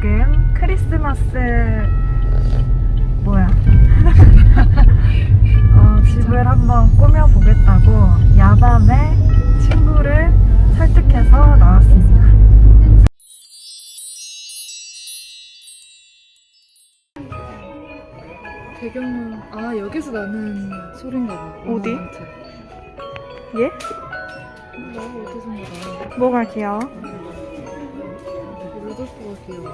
지금 크리스마스 뭐야? 어, 집을 한번 꾸며 보겠다고 야밤에 친구를 설득해서 나왔습니다. 배경은 아 여기서 나는 소린가 봐. 어디? 예? 나 어디선가 나. 뭐가 귀여워? 루돌프가 귀여워.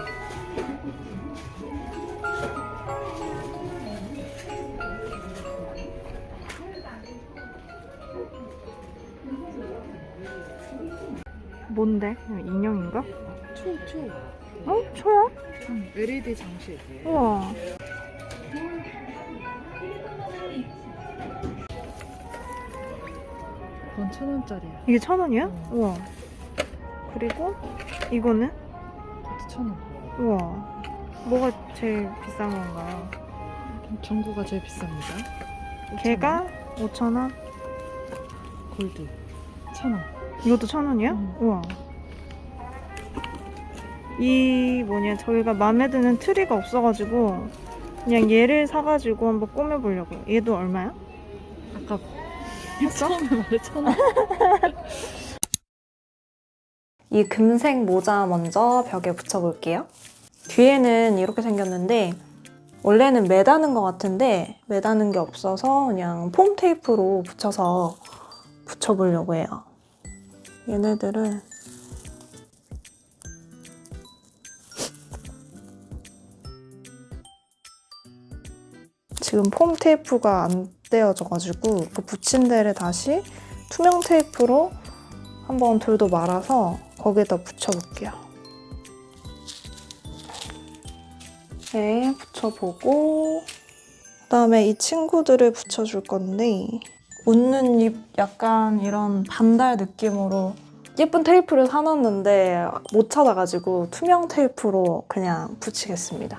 뭔데? 인형인가? 초 초. 어? 초야? 응. LED 장식. 우와. 그건 천 원짜리야. 이게 천 원이야? 어. 우와. 그리고 이거는? 그것도 천 원. 우와. 뭐가 제일 비싼 건가요? 전구가 제일 비쌉니다. 걔가 5천 원? 골드. 천 원. 이것도 천 원이야? 응. 우와. 이 뭐냐 저희가 마음에 드는 트리가 없어가지고 그냥 얘를 사가지고 한번 꾸며보려고요. 얘도 얼마야? 아까? 처음에 말했잖아. 이 금색 모자 먼저 벽에 붙여볼게요. 뒤에는 이렇게 생겼는데 원래는 매다는 것 같은데 매다는 게 없어서 그냥 폼 테이프로 붙여서 붙여보려고 해요. 얘네들을 지금 폼 테이프가 안 떼어져가지고 그 붙인 데를 다시 투명 테이프로 한번 돌도 말아서 거기에다 붙여볼게요. 네, 붙여보고 그다음에 이 친구들을 붙여줄 건데 웃는 입 약간 이런 반달 느낌으로 예쁜 테이프를 사놨는데 못 찾아가지고 투명 테이프로 그냥 붙이겠습니다.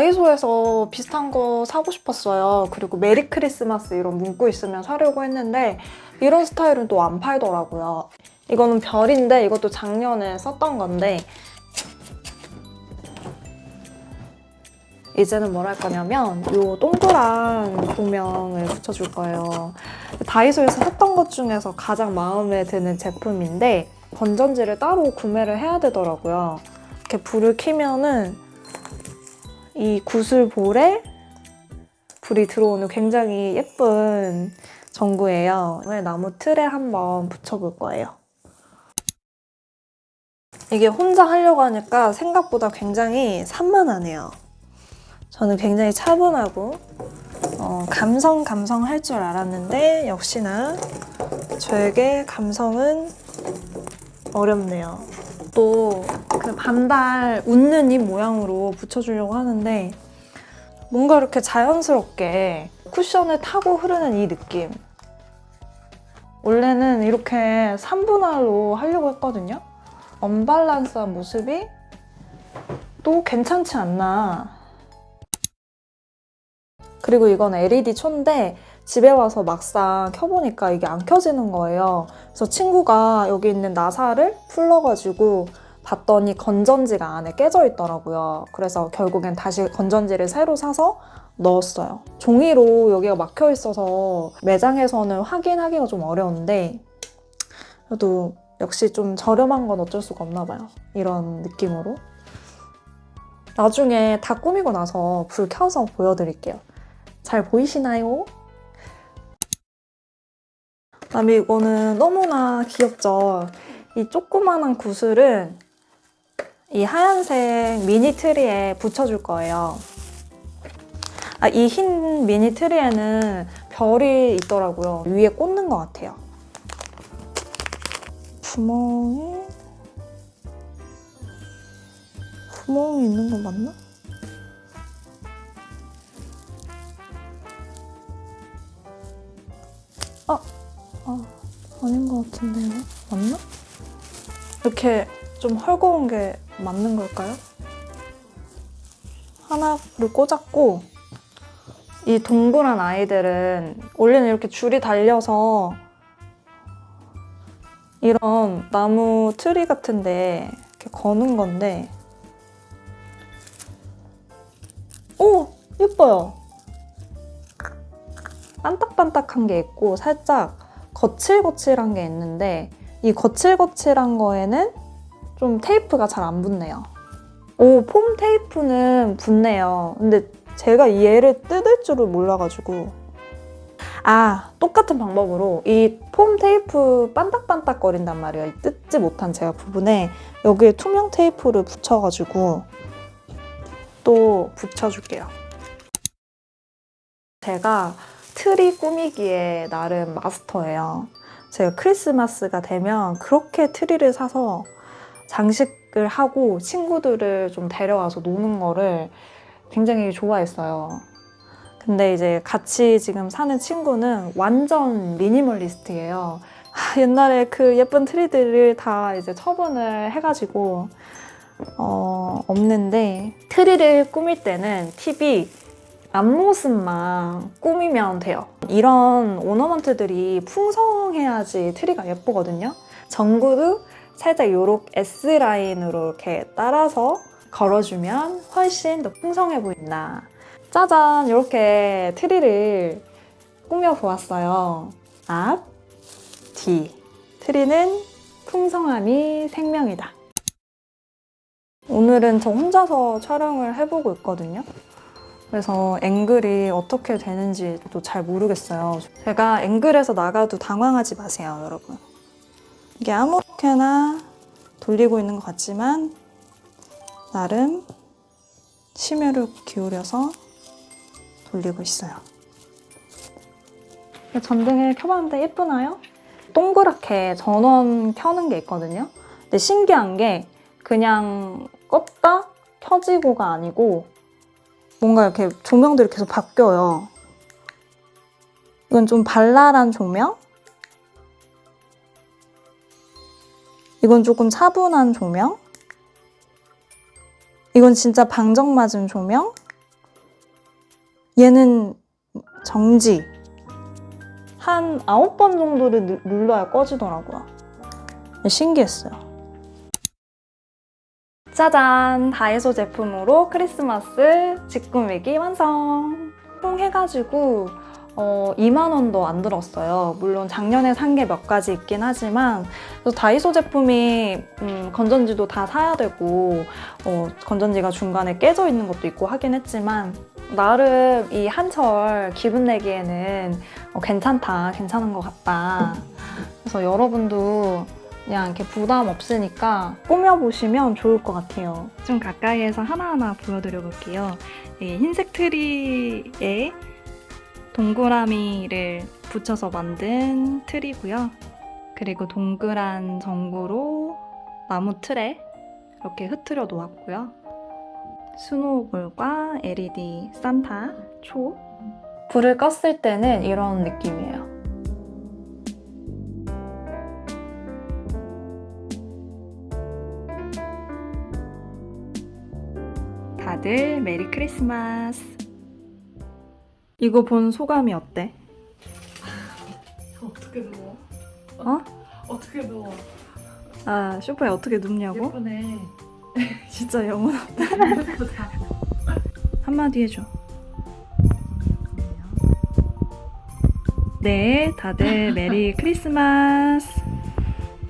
다이소에서 비슷한 거 사고 싶었어요. 그리고 메리 크리스마스 이런 문구 있으면 사려고 했는데 이런 스타일은 또 안 팔더라고요. 이거는 별인데 이것도 작년에 썼던 건데 이제는 뭘 할 거냐면 이 동그란 조명을 붙여줄 거예요. 다이소에서 샀던 것 중에서 가장 마음에 드는 제품인데 건전지를 따로 구매를 해야 되더라고요. 이렇게 불을 켜면은 이 구슬볼에 불이 들어오는 굉장히 예쁜 전구예요. 나무 틀에 한번 붙여볼 거예요. 이게 혼자 하려고 하니까 생각보다 굉장히 산만하네요. 저는 굉장히 차분하고 어, 감성 감성 할 줄 알았는데 역시나 저에게 감성은 어렵네요. 또그 반달 웃는 입 모양으로 붙여주려고 하는데 뭔가 이렇게 자연스럽게 쿠션을 타고 흐르는 이 느낌. 원래는 이렇게 3분할로 하려고 했거든요. 언밸런스한 모습이 또 괜찮지 않나. 그리고 이건 LED 초인데 집에 와서 막상 켜보니까 이게 안 켜지는 거예요. 그래서 친구가 여기 있는 나사를 풀러가지고 봤더니 건전지가 안에 깨져 있더라고요. 그래서 결국엔 다시 건전지를 새로 사서 넣었어요. 종이로 여기가 막혀 있어서 매장에서는 확인하기가 좀 어려운데 그래도 역시 좀 저렴한 건 어쩔 수가 없나 봐요. 이런 느낌으로. 나중에 다 꾸미고 나서 불 켜서 보여드릴게요. 잘 보이시나요? 그다음에 이거는 너무나 귀엽죠. 이 조그만한 구슬은 이 하얀색 미니 트리에 붙여줄 거예요. 아, 이 흰 미니 트리에는 별이 있더라고요. 위에 꽂는 것 같아요. 구멍에 구멍이 있는 거 맞나? 아, 아 아닌 것 같은데 요? 맞나? 이렇게 좀 헐거운 게 맞는 걸까요? 하나를 꽂았고 이 동그란 아이들은 원래는 이렇게 줄이 달려서 이런 나무 트리 같은데 이렇게 거는 건데 오 예뻐요. 반딱반딱한 게 있고 살짝 거칠거칠한 게 있는데 이 거칠거칠한 거에는 좀 테이프가 잘 안 붙네요. 오, 폼 테이프는 붙네요. 근데 제가 이 얘를 뜯을 줄을 몰라가지고. 아, 똑같은 방법으로 이 폼 테이프 반딱반딱 거린단 말이에요. 이 뜯지 못한 제가 부분에 여기에 투명 테이프를 붙여가지고 또 붙여줄게요. 제가 트리 꾸미기에 나름 마스터예요. 제가 크리스마스가 되면 그렇게 트리를 사서 장식을 하고 친구들을 좀 데려와서 노는 거를 굉장히 좋아했어요. 근데 이제 같이 지금 사는 친구는 완전 미니멀리스트예요. 아, 옛날에 그 예쁜 트리들을 다 이제 처분을 해가지고 어, 없는데 트리를 꾸밀 때는 팁이 앞모습만 꾸미면 돼요. 이런 오너먼트들이 풍성해야지 트리가 예쁘거든요. 전구도 살짝 요렇게 S라인으로 이렇게 따라서 걸어주면 훨씬 더 풍성해 보인다. 짜잔! 이렇게 트리를 꾸며보았어요. 앞, 뒤. 트리는 풍성함이 생명이다. 오늘은 저 혼자서 촬영을 해보고 있거든요. 그래서 앵글이 어떻게 되는지도 잘 모르겠어요. 제가 앵글에서 나가도 당황하지 마세요, 여러분. 이게 아무렇게나 돌리고 있는 것 같지만 나름 심혈을 기울여서 돌리고 있어요. 전등을 켜봤는데 예쁘나요? 동그랗게 전원 켜는 게 있거든요. 근데 신기한 게 그냥 껐다 켜지고가 아니고 뭔가 이렇게 조명들이 계속 바뀌어요. 이건 좀 발랄한 조명? 이건 조금 차분한 조명? 이건 진짜 방정 맞은 조명? 얘는 정지. 한 아홉 번 정도를 누- 눌러야 꺼지더라고요. 신기했어요. 짜잔! 다이소 제품으로 크리스마스 집 꾸미기 완성! 총 해가지고 어, 2만 원도 안 들었어요. 물론 작년에 산 게 몇 가지 있긴 하지만 다이소 제품이 음, 건전지도 다 사야 되고 어, 건전지가 중간에 깨져 있는 것도 있고 하긴 했지만 나름 이 한철 기분 내기에는 어, 괜찮다, 괜찮은 것 같다. 그래서 여러분도 그냥 이렇게 부담 없으니까 꾸며보시면 좋을 것 같아요. 좀 가까이에서 하나하나 보여드려 볼게요. 이 흰색 트리에 동그라미를 붙여서 만든 트리고요. 그리고 동그란 전구로 나무 틀에 이렇게 흐트려 놓았고요. 스노우볼과 LED 산타 초 불을 껐을 때는 이런 느낌이에요. 다들 메리 크리스마스. 이거 본 소감이 어때? 어떻게 누워? 어? 어떻게 누워? 아 쇼파에 어떻게 눕냐고? 예쁘네. 진짜 영혼 예쁘다. 한마디 해줘. 네, 다들 메리 크리스마스.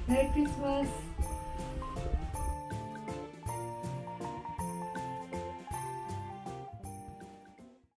메리 크리스마스.